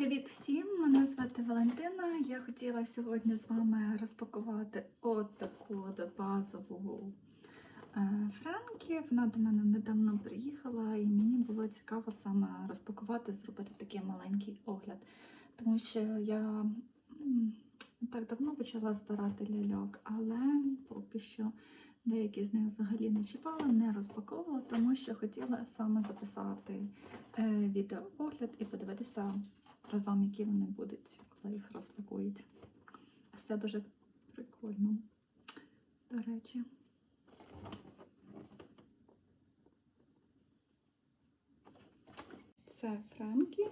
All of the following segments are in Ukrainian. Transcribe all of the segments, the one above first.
Привіт всім! Мене звати Валентина. Я хотіла сьогодні з вами розпакувати от таку базову е, Франкі. Вона до мене недавно приїхала, і мені було цікаво саме розпакувати, зробити такий маленький огляд. Тому що я так давно почала збирати ляльок, але поки що деякі з них взагалі не чіпала, не розпаковувала, тому що хотіла саме записати е, відеоогляд і подивитися разом, які вони будуть, коли їх розпакують. Це дуже прикольно, до речі. Це Френкі,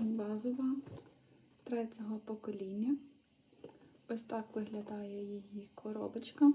базова третього покоління. Ось так виглядає її коробочка.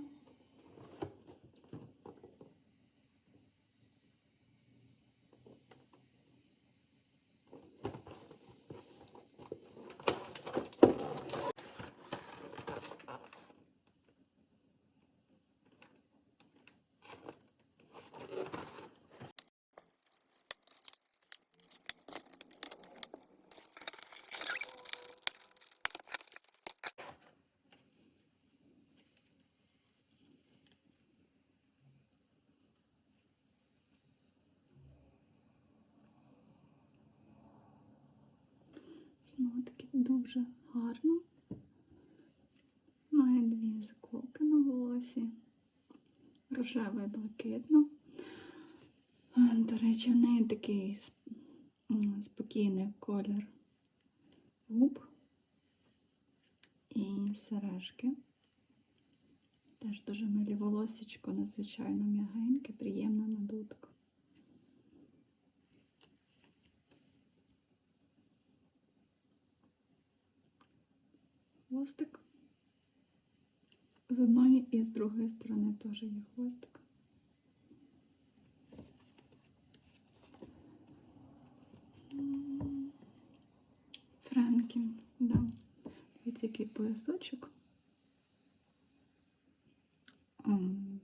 Знову таки дуже гарно. Має дві заколки на волосі. Рожеве і блакитно. Е, До речі, в неї такий спокійний колір губ і сережки. Теж дуже милі волосечко, надзвичайно м'ягеньке, приємна на дотик. Хвостик. З одної і з другої сторони теж є хвостик. Френкі, да. Дивіться, який поясочок. М,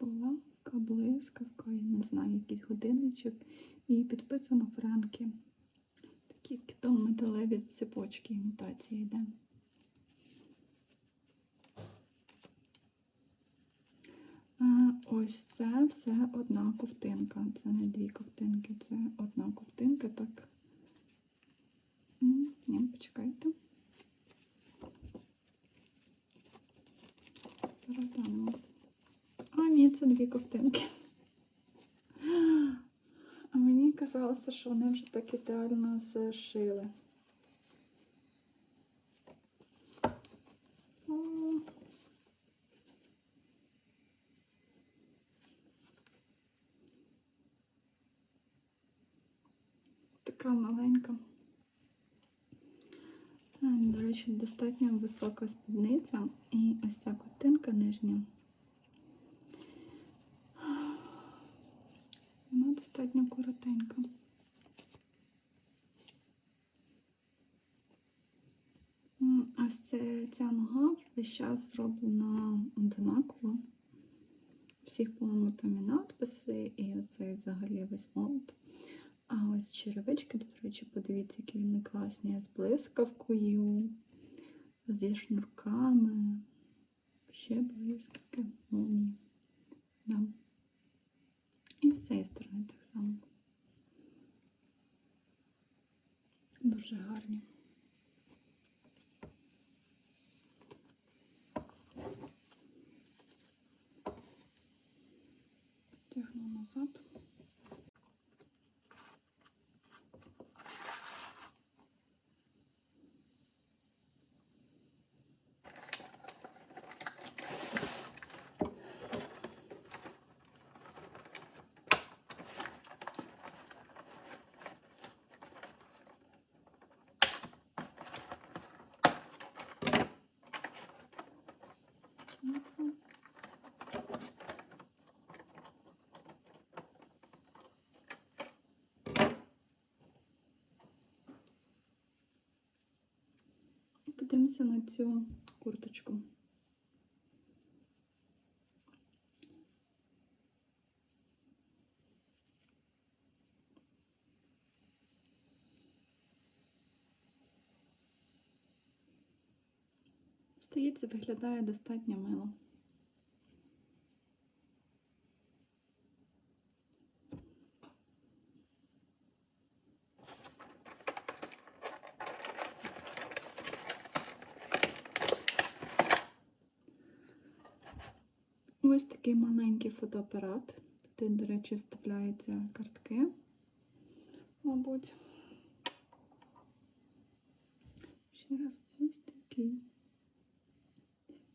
Булавка, блискавка, я не знаю, якийсь годинничок. І підписано Френкі. Такі китом металеві цепочки імітації йде. Ось це все одна ковтинка. Це не дві ковтинки, це одна ковтинка, так. Ні, почекайте. Переглянемо. А, ні, це дві ковтинки. А мені казалося, що вони вже так ідеально зшили. О. Така маленька. Е, До речі, достатньо висока спідниця і ось ця котинка нижня. Вона достатньо коротенька. Це, ця нога весь час зроблена однаково. У всіх, по-моєму, там і надписи, і оцей взагалі весь молот. А ось черевички, до речі, подивіться, які вони класні з блискавкою, зі шнурками, ще блискавки, mon enceinte. подивимося на цю курточку. Стається, виглядає достатньо мило. Такий маленький фотоапарат. Тут, до речі, вставляються картки, мабуть. Ще раз ось такий.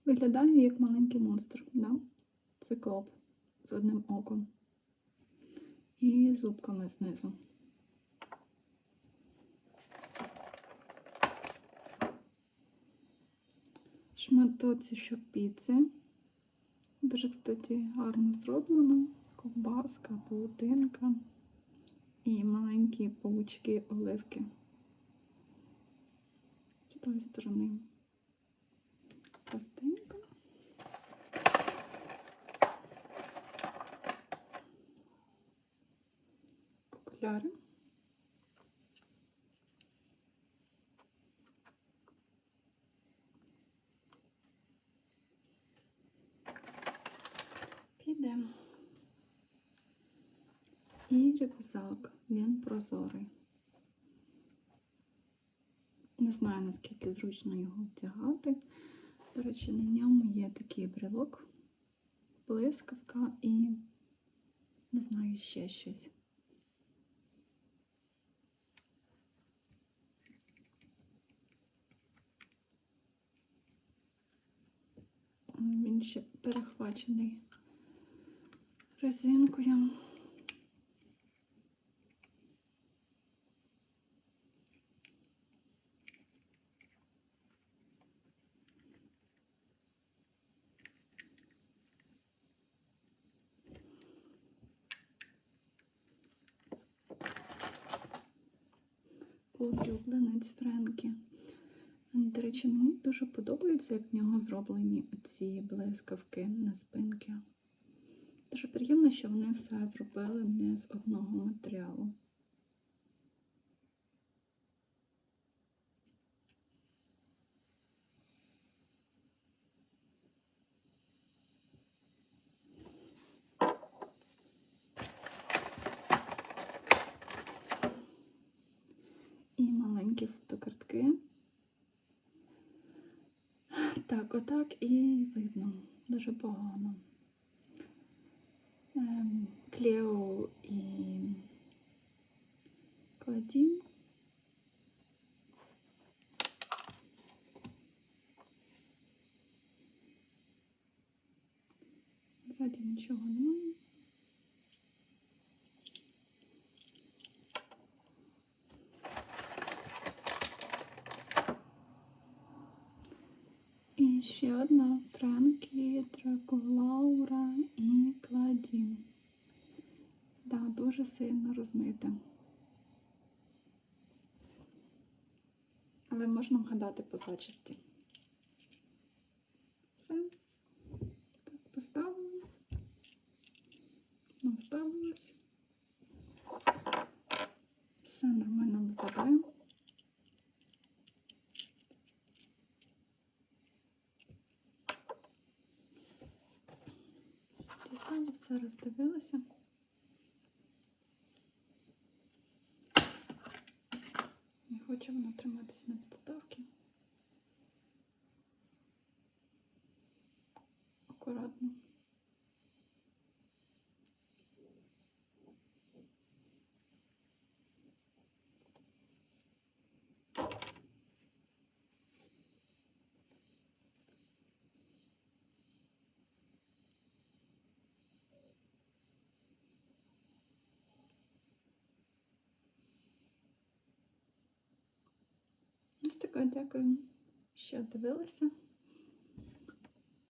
Виглядає як маленький монстр, да? циклоп з одним оком і зубками знизу. Шматочок піци. Дуже, кстати, гарно зроблено. Ковбаска, паутинка і маленькі паучки оливки. З тої сторони простенько. Окуляри. Підемо. І рюкзак, він прозорий. Не знаю, наскільки зручно його втягати. До речі, на ньому є такий брелок, блискавка і не знаю ще щось. Він ще перехвачений резинкою. Улюбленець Френкі. До речі, мені дуже подобається, як в нього зроблені ці блискавки на спинки. Дуже приємно, що вони все зробили не з одного матеріалу. І маленькі фотокартки. Так, отак і видно. Дуже погано. Ем, Клео і Кладін. Ззаді нічого немає. Дуже сильно розмита. Але можна вгадати по зачисті. Все. Так, поставили. Наставилось. Все нормально виглядає. Дістали, все роздивилася. Хоче вона триматися на підставці. Акуратно. Ось дякую, що дивилися.